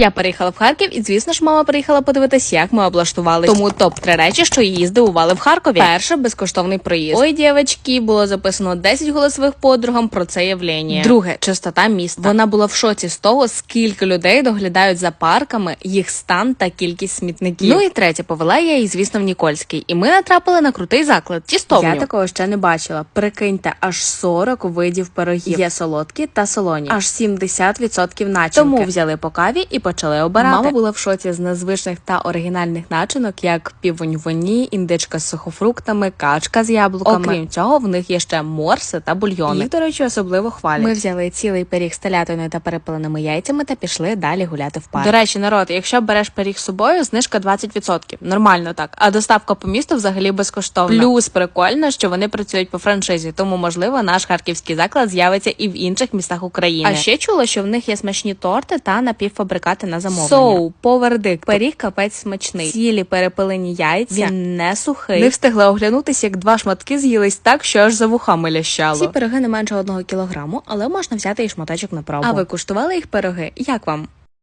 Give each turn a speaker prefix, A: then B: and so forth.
A: Я переїхала в Харків, і звісно ж, мама приїхала подивитись, як ми облаштували. Тому топ три речі, що її здивували в Харкові. Перше безкоштовний проїзд. Ой, дівчатки, було записано 10 голосових подругам про це явлення. Друге чистота міста. Вона була в шоці з того, скільки людей доглядають за парками, їх стан та кількість смітників. Ну і третє, повела я її, звісно, в Нікольський. І ми натрапили на крутий заклад. Тістовню. Я такого ще не бачила. Прикиньте, аж 40 видів пирогів. Є солодкі та солоні. Аж 70% начинки. Тому взяли по каві і почали обирати. Мама була в шоці з незвичних та оригінальних начинок, як півонь-воні, індичка з сухофруктами, качка з яблуками. Окрім цього, в них є ще морси та бульйони. Їх, до речі, особливо хвалять. Ми взяли цілий пиріг з телятиною та перепиленими яйцями та пішли далі гуляти в парк. До речі, народ, якщо береш пиріг з собою, знижка 20%. Нормально так. А доставка по місту взагалі безкоштовна. Плюс прикольно, що вони працюють по франшизі, тому можливо наш харківський заклад з'явиться і в інших містах України. А ще чула, що в них є смачні торти та напівфабрикати на замовлення. Соу, повердик, пиріг капець смачний. Цілі перепилені яйця. Він не сухий. Не встигла оглянутися, як два шматки з'їлись так, що аж за вухами лящало. Ці пироги не менше одного кілограму, але можна взяти і шматочок на пробу. А ви куштували їх пироги? Як вам?